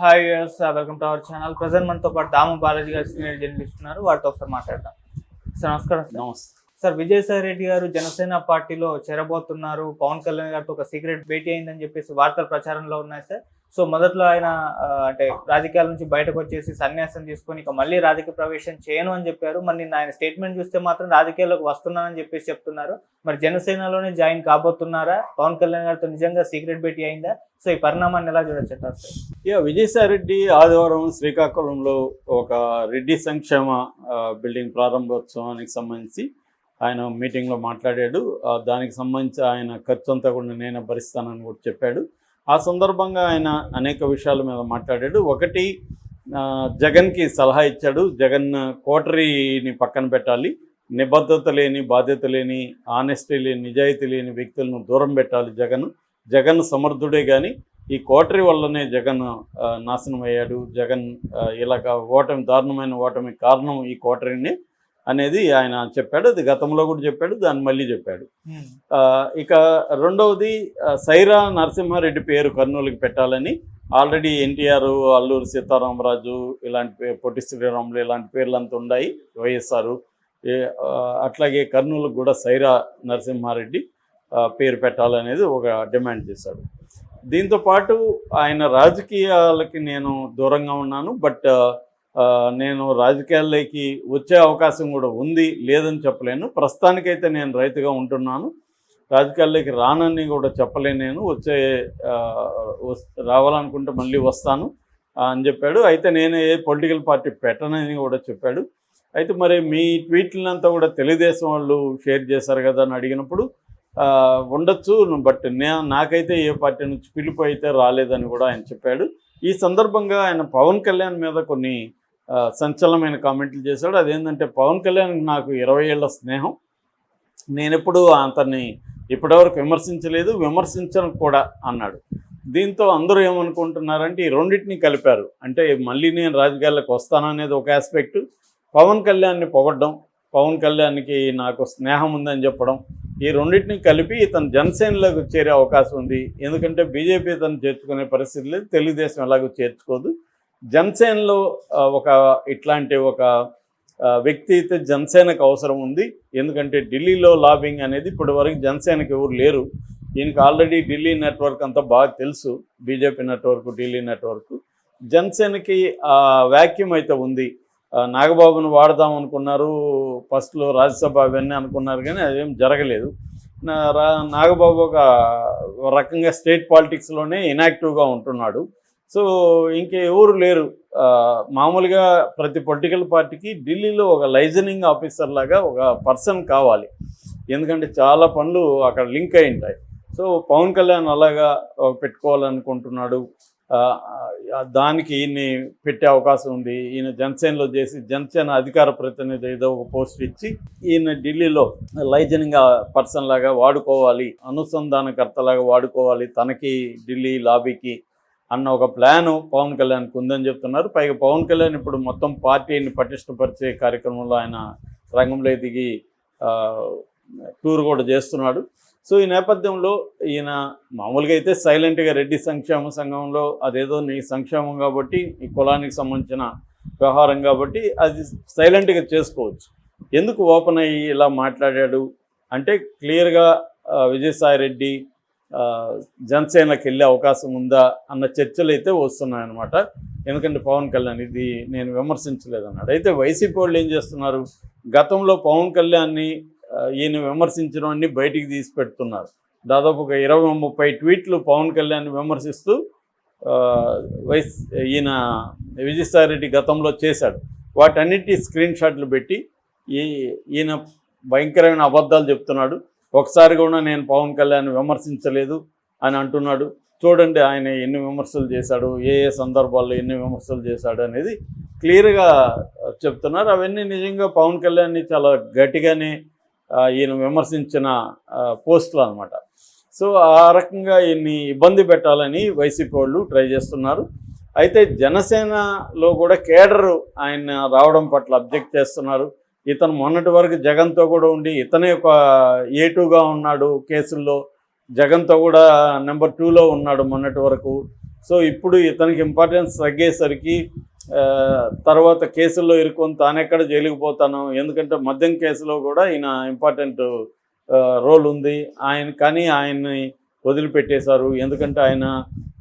Hi yes welcome to our channel present మనతో పాటు దాము బాలాజీ గారు సీనియర్ జర్నలిస్ట్ ఉన్నారు వారితో ఒకసారి మాట్లాడదాం. సార్ నమస్కారం సార్ నమస్తే. సార్ విజయసాయి రెడ్డి గారు జనసేన పార్టీలో చేరబోతున్నారు. పవన్ కళ్యాణ్ గారితో ఒక సీక్రెట్ భేటీ అయిందని చెప్పేసి వార్తలు ప్రచారంలో ఉన్నాయి సార్ సో మొదట్లో ఆయన అంటే రాజకీయాల నుంచి బయటకు వచ్చేసి సన్యాసం తీసుకొని ఇక మళ్ళీ రాజకీయ ప్రవేశం చేయను అని చెప్పారు. మరి నిన్న ఆయన స్టేట్మెంట్ చూస్తే మాత్రం రాజకీయాల్లోకి వస్తున్నానని చెప్పేసి చెప్తున్నారు. మరి జనసేనలోనే జాయిన్ కాబోతున్నారా? పవన్ కళ్యాణ్ గారితో నిజంగా సీక్రెట్ భేటీ అయిందా? సో ఈ పరిణామాన్ని ఎలా చూడొచ్చు అంటారు ఇక విజయసాయి రెడ్డి ఆదివారం శ్రీకాకుళంలో ఒక రెడ్డి సంక్షేమ బిల్డింగ్ ప్రారంభోత్సవానికి సంబంధించి ఆయన మీటింగ్లో మాట్లాడాడు. దానికి సంబంధించి ఆయన ఖర్చు అంతా కూడా నేనే భరిస్తానని కూడా చెప్పాడు. ఆ సందర్భంగా ఆయన అనేక విషయాల మీద మాట్లాడాడు. ఒకటి జగన్కి సలహా ఇచ్చాడు. జగన్ కోటరీని పక్కన పెట్టాలి. నిబద్ధత లేని బాధ్యత లేని ఆనెస్టీ లేని నిజాయితీ లేని వ్యక్తులను దూరం పెట్టాలి జగన్. జగన్ సమర్థుడే కానీ ఈ కోటరీ వల్లనే జగన్ నాశనం అయ్యాడు జగన్ ఇలాగ ఓటమి దారుణమైన ఓటమి కారణం ఈ కోటరీని. అనేది ఆయన చెప్పాడు అది గతంలో కూడా చెప్పాడు దాన్ని మళ్ళీ చెప్పాడు. ఇక రెండవది సైరా నరసింహారెడ్డి పేరు కర్నూలుకి పెట్టాలని ఆల్రెడీ ఎన్టీఆర్ అల్లూరు సీతారామరాజు ఇలాంటి పే- పొట్టి శ్రీరాములు ఇలాంటి పేర్లు అంతా ఉన్నాయి వైఎస్ఆర్ అట్లాగే కర్నూలుకు కూడా సైరా నరసింహారెడ్డి పేరు పెట్టాలనేది ఒక డిమాండ్ చేశాడు. దీంతో పాటు ఆయన రాజకీయాలకి నేను దూరంగా ఉన్నాను బట్ నేను రాజకీయాల్లోకి వచ్చే అవకాశం కూడా ఉంది లేదని చెప్పలేను. ప్రస్తుతానికైతే నేను రైతుగా ఉంటున్నాను. రాజకీయాల్లోకి రానని కూడా చెప్పలేను నేను. వచ్చే రావాలనుకుంటే మళ్ళీ వస్తాను అని చెప్పాడు. అయితే నేను ఏ పొలిటికల్ పార్టీ పెట్టనని కూడా చెప్పాడు. అయితే మరి మీ ట్వీట్లంతా కూడా తెలుగుదేశం వాళ్ళు షేర్ చేశారు కదా అని అడిగినప్పుడు ఉండొచ్చు బట్ నే నాకైతే ఏ పార్టీ నుంచి పిలుపు అయితే రాలేదని కూడా ఆయన చెప్పాడు. ఈ సందర్భంగా ఆయన పవన్ కళ్యాణ్ మీద కొన్ని సంచలనమైన కామెంట్లు చేశాడు. అదేంటంటే పవన్ కళ్యాణ్ నాకు ఇరవై ఏళ్ళ స్నేహం. నేనెప్పుడు అతన్ని ఇప్పటివరకు విమర్శించలేదు. విమర్శించను కూడా అన్నాడు. దీంతో అందరూ ఏమనుకుంటున్నారంటే ఈ రెండింటిని కలిపారు. అంటే మళ్ళీ నేను రాజకీయాల్లోకి వస్తాననేది ఒక ఆస్పెక్ట్ పవన్ కళ్యాణ్ని పొగడ్డం పవన్ కళ్యాణ్కి నాకు స్నేహం ఉందని చెప్పడం ఈ రెండింటిని కలిపి ఇతను జనసేనలోకి చేరే అవకాశం ఉంది. ఎందుకంటే బీజేపీ ఇతను చేర్చుకునే పరిస్థితి లేదు. తెలుగుదేశం ఎలాగో చేర్చుకోదు. జనసేనలో ఒక ఇట్లాంటి ఒక వ్యక్తి అయితే జనసేనకు అవసరం ఉంది. ఎందుకంటే ఢిల్లీలో లాబింగ్ అనేది ఇప్పటి వరకు జనసేనకి ఎవరు లేరు. ఈయనకి ఆల్రెడీ ఢిల్లీ నెట్వర్క్ అంతా బాగా తెలుసు. BJP network Delhi network. జనసేనకి వ్యాక్యూమ్ అయితే ఉంది. నాగబాబును వాడదాం అనుకున్నారు. ఫస్ట్లో రాజ్యసభ అవన్నీ అనుకున్నారు కానీ అదేం జరగలేదు. నా- రా- నాగబాబు ఒక రకంగా స్టేట్ పాలిటిక్స్లోనే ఇనాక్టివ్గా ఉంటున్నాడు. సో ఇంకెవరు లేరు. మామూలుగా ప్రతి పొలిటికల్ పార్టీకి ఢిల్లీలో ఒక లైజనింగ్ ఆఫీసర్ లాగా ఒక పర్సన్ కావాలి. ఎందుకంటే చాలా పనులు అక్కడ లింక్ అయి ఉంటాయి. సో పవన్ కళ్యాణ్ అలాగా పెట్టుకోవాలనుకుంటున్నాడు. దానికి ఈయన్ని పెట్టే అవకాశం ఉంది. ఈయన జనసేనలో చేసి జనసేన అధికార ప్రతినిధి ఏదో ఒక పోస్ట్ ఇచ్చి ఈయన ఢిల్లీలో లైజనింగ్ పర్సన్ లాగా వాడుకోవాలి. అనుసంధానకర్తలాగా వాడుకోవాలి. తనకి ఢిల్లీ లాబీకి అన్న ఒక ప్లాను పవన్ కళ్యాణ్కి ఉందని చెప్తున్నారు. పైగా పవన్ కళ్యాణ్ ఇప్పుడు మొత్తం పార్టీని పటిష్టపరిచే కార్యక్రమంలో ఆయన రంగంలో దిగి టూర్ కూడా చేస్తున్నాడు. సో ఈ నేపథ్యంలో ఈయన మామూలుగా అయితే సైలెంట్గా రెడ్డి సంక్షేమ సంఘంలో అదేదో నీ సంక్షేమం కాబట్టి ఈ కులానికి సంబంధించిన వ్యవహారం కాబట్టి అది సైలెంట్గా చేసుకోవచ్చు. ఎందుకు ఓపెన్ అయ్యి ఇలా మాట్లాడాడు? అంటే క్లియర్గా విజయసాయి రెడ్డి జనసేనకి వెళ్ళే అవకాశం ఉందా అన్న చర్చలు అయితే వస్తున్నాయన్నమాట. ఎందుకంటే పవన్ కళ్యాణ్ ఇది నేను విమర్శించలేదన్నాడు. అయితే వైసీపీ వాళ్ళు ఏం చేస్తున్నారు? గతంలో పవన్ కళ్యాణ్ని ఈయన విమర్శించడం అన్ని బయటికి తీసి పెడుతున్నారు. దాదాపు ఒక ఇరవై ముప్పై ట్వీట్లు పవన్ కళ్యాణ్ విమర్శిస్తూ వైస్ ఈయన విజయసాయిరెడ్డి గతంలో చేశాడు. వాటన్నిటి స్క్రీన్ షాట్లు పెట్టి ఈ ఈయన భయంకరమైన అబద్ధాలు చెప్తున్నాడు. ఒకసారి కూడా నేను పవన్ కళ్యాణ్ విమర్శించలేదు అని అంటున్నాడు. చూడండి ఆయన ఎన్ని విమర్శలు చేశాడు ఏ ఏ సందర్భాల్లో ఎన్ని విమర్శలు చేశాడు అనేది క్లియర్గా చెప్తున్నారు. అవన్నీ నిజంగా పవన్ కళ్యాణ్ని చాలా గట్టిగానే ఈయన విమర్శించిన పోస్టులు అనమాట సో ఆ రకంగా ఈయన్ని ఇబ్బంది పెట్టాలని వైసీపీ వాళ్ళు ట్రై చేస్తున్నారు. అయితే జనసేనలో కూడా కేడర్ ఆయన రావడం పట్ల అబ్జెక్ట్ చేస్తున్నారు. ఇతను మొన్నటి వరకు జగన్తో కూడా ఉండి ఇతనే ఒక ఏ టూగా ఉన్నాడు కేసుల్లో. జగన్తో కూడా నెంబర్ టూలో ఉన్నాడు మొన్నటి వరకు. సో ఇప్పుడు ఇతనికి ఇంపార్టెన్స్ తగ్గేసరికి తర్వాత కేసుల్లో ఇరుక్కొని తానెక్కడ జైలుకు పోతాను ఎందుకంటే మద్యం కేసులో కూడా ఈయన ఇంపార్టెంట్ రోల్ ఉంది. ఆయన కానీ ఆయన్ని వదిలిపెట్టేశారు. ఎందుకంటే ఆయన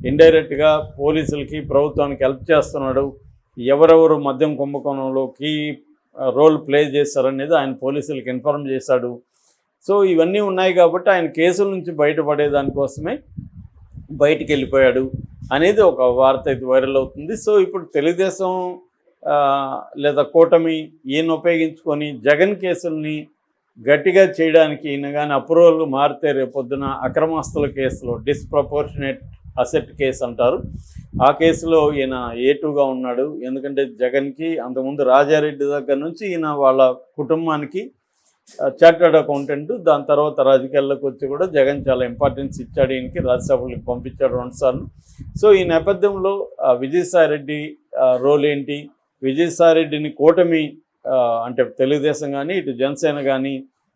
ఇండైరెక్ట్గా పోలీసులకి ప్రభుత్వానికి హెల్ప్ చేస్తున్నాడు. ఎవరెవరు మద్యం కుంభకోణంలోకి రోల్ ప్లే చేస్తారనేది ఆయన పోలీసులకు ఇన్ఫార్మ్ చేశాడు. సో ఇవన్నీ ఉన్నాయి కాబట్టి ఆయన కేసుల నుంచి బయటపడేదానికోసమే బయటికి వెళ్ళిపోయాడు అనేది ఒక వార్త అయితే వైరల్ అవుతుంది. సో ఇప్పుడు తెలుగుదేశం లేదా కూటమి ఈయన ఉపయోగించుకొని జగన్ కేసుల్ని గట్టిగా చేయడానికి ఈయన కానీ అప్రూవల్ మారితే రేపొద్దున అక్రమాస్తుల కేసులో డిస్ప్రపోర్షనేట్ అసెట్ కేసు అంటారు. ఆ కేసులో ఈయన ఏటుగా ఉన్నాడు. ఎందుకంటే జగన్కి అంతకుముందు రాజారెడ్డి దగ్గర నుంచి ఈయన వాళ్ళ కుటుంబానికి చార్టర్డ్ అకౌంటెంట్. దాని తర్వాత రాజకీయాల్లోకి వచ్చి కూడా జగన్ చాలా ఇంపార్టెన్స్ ఇచ్చాడు. ఈయనకి రాజ్యసభలకు పంపించాడు రెండుసార్లు సో ఈ నేపథ్యంలో విజయసాయిరెడ్డి రోల్ ఏంటి? విజయసాయిరెడ్డిని కూటమి అంటే తెలుగుదేశం కానీ ఇటు జనసేన కానీ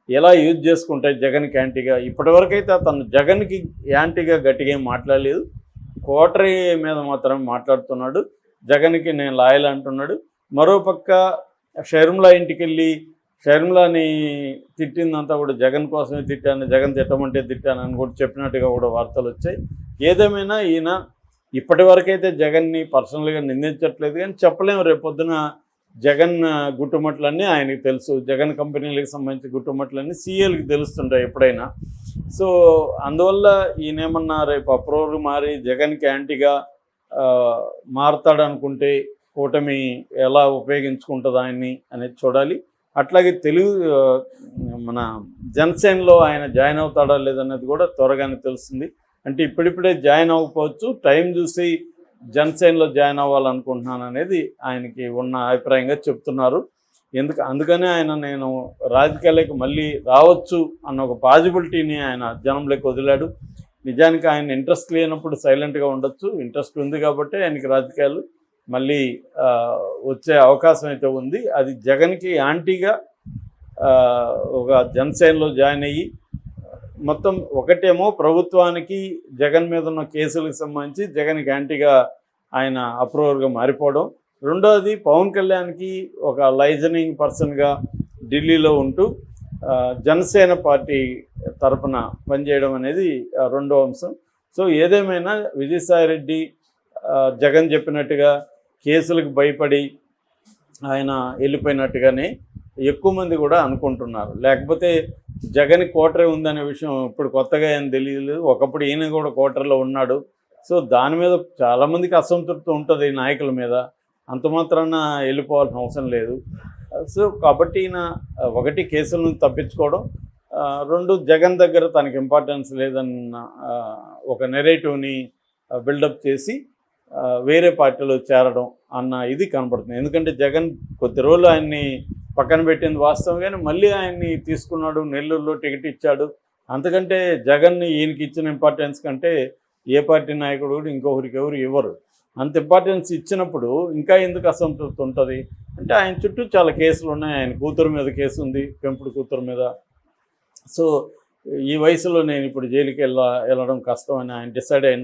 ఎలా యూజ్ చేసుకుంటాయి జగన్కి యాంటీగా? ఇప్పటివరకైతే తను జగన్కి యాంటీగా గట్టిగా ఏం మాట్లాడలేదు. కోటరీ మీద మాత్రం మాట్లాడుతున్నాడు. జగన్కి నేను లాయల్ అంటున్నాడు. మరోపక్క షర్మిలా ఇంటికి వెళ్ళి షర్మిలాని తిట్టిందంతా కూడా జగన్ కోసమే తిట్టాను జగన్ తిట్టమంటే తిట్టానని కూడా చెప్పినట్టుగా కూడా వార్తలు వచ్చాయి. ఏదేమైనా ఈయన ఇప్పటి వరకైతే జగన్ని పర్సనల్గా నిందించట్లేదు కానీ చెప్పలేము రేపొద్దున జగన్ గుట్టుమట్లన్నీ ఆయనకి తెలుసు. జగన్ కంపెనీలకు సంబంధించిన గుట్టుమట్లన్నీ సీఎల్కి తెలుస్తుంటాయి ఎప్పుడైనా. సో అందువల్ల ఈయనేమన్నా రేపు అప్రూవల్ మారి జగన్కి యాంటీగా మారుతాడనుకుంటే మారతాడనుకుంటే కూటమి ఎలా ఉపయోగించుకుంటుంది ఆయన్ని అనేది చూడాలి. అట్లాగే తెలుగు మన జనసేనలో ఆయన జాయిన్ అవుతాడా లేదన్నది కూడా త్వరగానే తెలుస్తుంది. అంటే ఇప్పుడిప్పుడే జాయిన్ అవ్వకపోవచ్చు. టైం చూసి జనసేనలో జాయిన్ అవ్వాలనుకుంటున్నాను అనేది ఆయనకి ఉన్న అభిప్రాయంగా చెప్తున్నారు. ఎందుకు అందుకనే ఆయన నేను రాజకీయాలకు మళ్ళీ రావచ్చు అన్న ఒక పాజిబిలిటీని ఆయన జనంలోకి వదిలాడు. నిజానికి ఆయన ఇంట్రెస్ట్ లేనప్పుడు సైలెంట్గా ఉండొచ్చు. ఇంట్రెస్ట్ ఉంది కాబట్టి ఆయనకి రాజకీయాలు మళ్ళీ వచ్చే అవకాశం అయితే ఉంది. అది జగన్కి యాంటీగా ఒక జనసేనలో జాయిన్ అయ్యి మొత్తం ఒకటేమో ప్రభుత్వానికి జగన్ మీద ఉన్న కేసులకు సంబంధించి జగన్కి యాంటీగా ఆయన అప్రూవర్గా మారిపోవడం. రెండోది పవన్ కళ్యాణ్కి ఒక లైజనింగ్ పర్సన్గా ఢిల్లీలో ఉంటూ జనసేన పార్టీ తరపున పనిచేయడం అనేది రెండో అంశం. సో ఏదేమైనా విజయసాయిరెడ్డి జగన్ చెప్పినట్టుగా కేసులకు భయపడి ఆయన వెళ్ళిపోయినట్టుగానే ఎక్కువ మంది కూడా అనుకుంటున్నారు. లేకపోతే జగన్ కోటరే ఉందనే విషయం ఇప్పుడు కొత్తగా ఏం తెలియదు ఒకప్పుడు ఈయన కూడా కోటర్లో ఉన్నాడు. సో దాని మీద చాలామందికి అసంతృప్తి ఉంటుంది ఈ నాయకుల మీద. అంత మాత్రాన వెళ్ళిపోవాల్సిన అవసరం లేదు. సో కాబట్టి ఈయన ఒకటి కేసులను తప్పించుకోవడం రెండు జగన్ దగ్గర తనకి ఇంపార్టెన్స్ లేదన్న ఒక నెరేటివ్ని బిల్డప్ చేసి వేరే పార్టీలో చేరడం అన్న ఇది కనబడుతుంది. ఎందుకంటే జగన్ కొద్ది రోజులు ఆయన్ని పక్కన పెట్టింది వాస్తవం. కానీ మళ్ళీ ఆయన్ని తీసుకున్నాడు నెల్లూరులో టికెట్ ఇచ్చాడు. అంతకంటే జగన్ని ఈయనకి ఇచ్చిన ఇంపార్టెన్స్ కంటే ఏ పార్టీ నాయకుడు కూడా ఇంకొకరికి ఎవరు ఇవ్వరు. అంత ఇంపార్టెన్స్ ఇచ్చినప్పుడు ఇంకా ఎందుకు అసంతృప్తి ఉంటుంది? అంటే ఆయన చుట్టూ చాలా కేసులు ఉన్నాయి. ఆయన కూతురు మీద కేసు ఉంది పెంపుడు కూతురు మీద. సో ఈ వయసులో నేను ఇప్పుడు జైలుకి వెళ్ళ వెళ్ళడం కష్టం అని ఆయన డిసైడ్ అయి